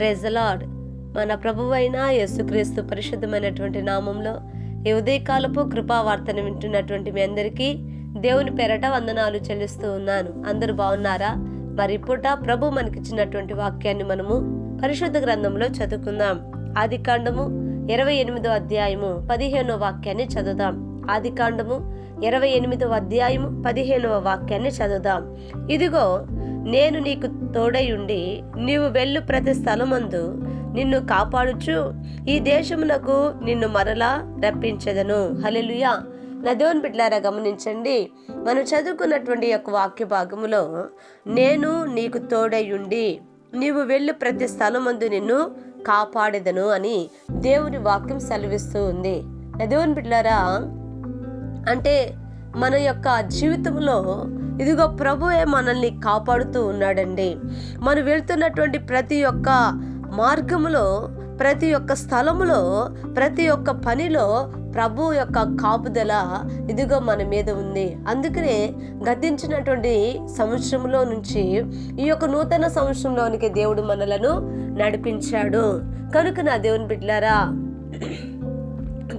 ప్రెజలాడ్ మన ప్రభువైన యేసుక్రీస్తు పరిశుద్ధమైనటువంటి నామంలో ఈ ఉదయకాలపు కృపావార్తను వింటున్నటువంటి మీ అందరికీ దేవుని పెరట వందనాలు చెల్లిస్తూ ఉన్నాను. అందరూ బాగున్నారా? మరి పూట ప్రభు మనకిచ్చినటువంటి వాక్యాన్ని మనము పరిశుద్ధ గ్రంథంలో చదువుకుందాం. ఆది కాండము ఇరవై ఎనిమిదో అధ్యాయము పదిహేనో వాక్యాన్ని చదువుదాం. ఆది కాండము ఇరవై ఎనిమిదవ అధ్యాయము పదిహేనవ వాక్యాన్ని చదువుదాం. ఇదిగో నేను నీకు తోడై ఉండి నీవు వెళ్ళు ప్రతి స్థలమందు నిన్ను కాపాడుచు. ఈ దేశమునకు నిన్ను మరలా రప్పించదను. హలెలుయా నా బిడ్లారా గమనించండి. మనం చదువుకున్నటువంటి యొక్క వాక్య భాగములో నేను నీకు తోడై ఉండి నీవు వెళ్ళు ప్రతి స్థలమందు నిన్ను కాపాడేదను అని దేవుని వాక్యం సెలవిస్తూ ఉంది. నదోన్ బిడ్లారా అంటే మన యొక్క జీవితంలో ఇదిగో ప్రభువే మనల్ని కాపాడుతూ ఉన్నాడండి. మనం వెళ్తున్నటువంటి ప్రతి ఒక్క మార్గములో ప్రతి ఒక్క స్థలములో ప్రతి ఒక్క పనిలో ప్రభు యొక్క కాపుదల ఇదిగో మన మీద ఉంది. అందుకనే గతించినటువంటి సంవత్సరంలో నుంచి ఈ యొక్క నూతన సంవత్సరంలోనికి దేవుడు మనలను నడిపించాడు. కనుక నా దేవుని బిడ్డలారా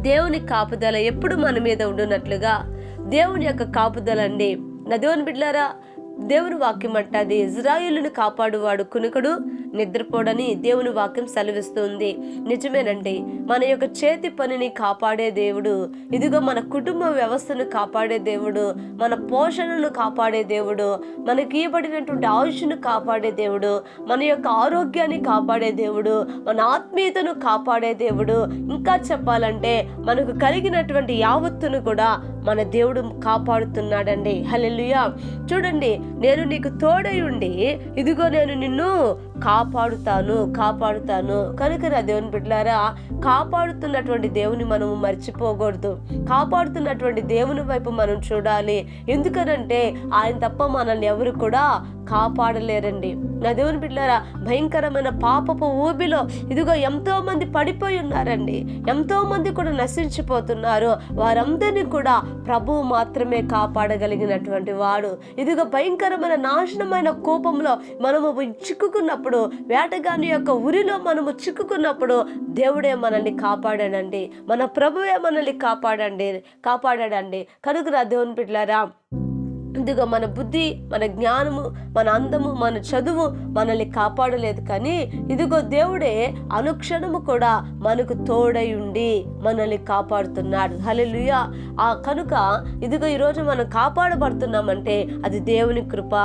దేవుని కాపుదల ఎప్పుడు మన మీద ఉండునట్లుగా దేవుని యొక్క కాపుదల అండి నా దేవుని బిడ్డలారా దేవుని వాక్యం అంటది ఇజ్రాయిలును కాపాడువాడు కునుకడు నిద్రపోడని దేవుని వాక్యం సెలవిస్తుంది. నిజమేనండి మన యొక్క చేతి పనిని కాపాడే దేవుడు ఇదిగో మన కుటుంబ వ్యవస్థను కాపాడే దేవుడు మన పోషణను కాపాడే దేవుడు మనకి ఇవ్వబడినటువంటి ఆయుష్ను కాపాడే దేవుడు మన యొక్క ఆరోగ్యాన్ని కాపాడే దేవుడు మన ఆత్మీయతను కాపాడే దేవుడు. ఇంకా చెప్పాలంటే మనకు కలిగినటువంటి యావత్తును కూడా మన దేవుడు కాపాడుతున్నాడండి. హలెలుయా చూడండి నేను నీకు తోడై ఉండి ఇదిగో నేను నిన్ను కాపాడుతాను కాపాడుతాను. కనుక నా దేవుని బిడ్డలారా కాపాడుతున్నటువంటి దేవుని మనము మర్చిపోకూడదు. కాపాడుతున్నటువంటి దేవుని వైపు మనం చూడాలి. ఎందుకనంటే ఆయన తప్ప మనల్ని ఎవరు కూడా కాపాడలేరండి. నా దేవుని బిడ్డలారా భయంకరమైన పాపపు ఊబిలో ఇదిగో ఎంతో మంది పడిపోయి ఉన్నారండి. ఎంతో మంది కూడా నశించిపోతున్నారు. వారందరినీ కూడా ప్రభువు మాత్రమే కాపాడగలిగినటువంటి వాడు. ఇదిగో భయంకరమైన నాశనమైన కోపంలో మనము చిక్కుకున్నప్పుడు వేటగాని యొక్క ఉరిలో మనము చిక్కుకున్నప్పుడు దేవుడే మనల్ని కాపాడాడండి. మన ప్రభువే మనల్ని కాపాడండి కాపాడాడండి. కనుక నా దేవుని బిడ్డలారా ఇదిగో మన బుద్ధి మన జ్ఞానము మన అందము మన చదువు మనల్ని కాపాడలేదు కానీ ఇదిగో దేవుడే అనుక్షణము కూడా మనకు తోడై ఉండి మనల్ని కాపాడుతున్నాడు. హలెలుయ ఆ కనుక ఇదిగో ఈరోజు మనం కాపాడబడుతున్నామంటే అది దేవుని కృప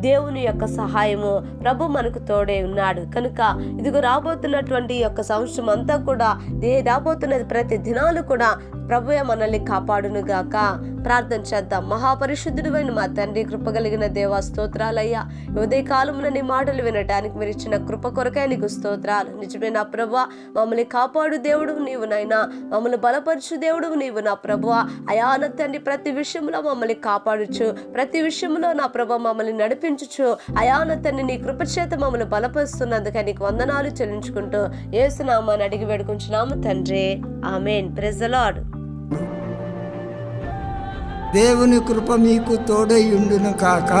దేవుని యొక్క సహాయము ప్రభు మనకు తోడే ఉన్నాడు. కనుక ఇదిగో రాబోతున్నటువంటి యొక్క సంవత్సరం అంతా కూడా ఏ రాబోతున్నది ప్రతి దినాలు కూడా ప్రభువే మనల్ని కాపాడును గాక ప్రార్థన చేద్దాం. మహాపరిశుద్ధుడువైన మా తండ్రి కృప కలిగిన దేవా స్తోత్రాలయ్యా. ఉదయ కాలమున నీ మాటలు వినటానికి మీరు ఇచ్చిన కృప కొరకే నీకు స్తోత్రాలు. నిజమే నా ప్రభు మమ్మల్ని కాపాడు దేవుడు నీవు నైనా మమ్మల్ని బలపరచు దేవుడు నీవు నా ప్రభు అయాన తండ్రి ప్రతి విషయంలో మమ్మల్ని కాపాడుచు ప్రతి విషయంలో నా ప్రభు మమ్మల్ని నడిపి నడిపించుచు అయాన తన్ని నీ కృప చేత మమ్మల్ని బలపరుస్తున్నందుకే నీకు వందనాలు చెల్లించుకుంటూ ఏసునామాని అడిగి వేడుకుంటున్నాము తండ్రి. ఆమెన్. ప్రెజలాడ్ దేవుని కృప మీకు తోడై ఉండును కాక.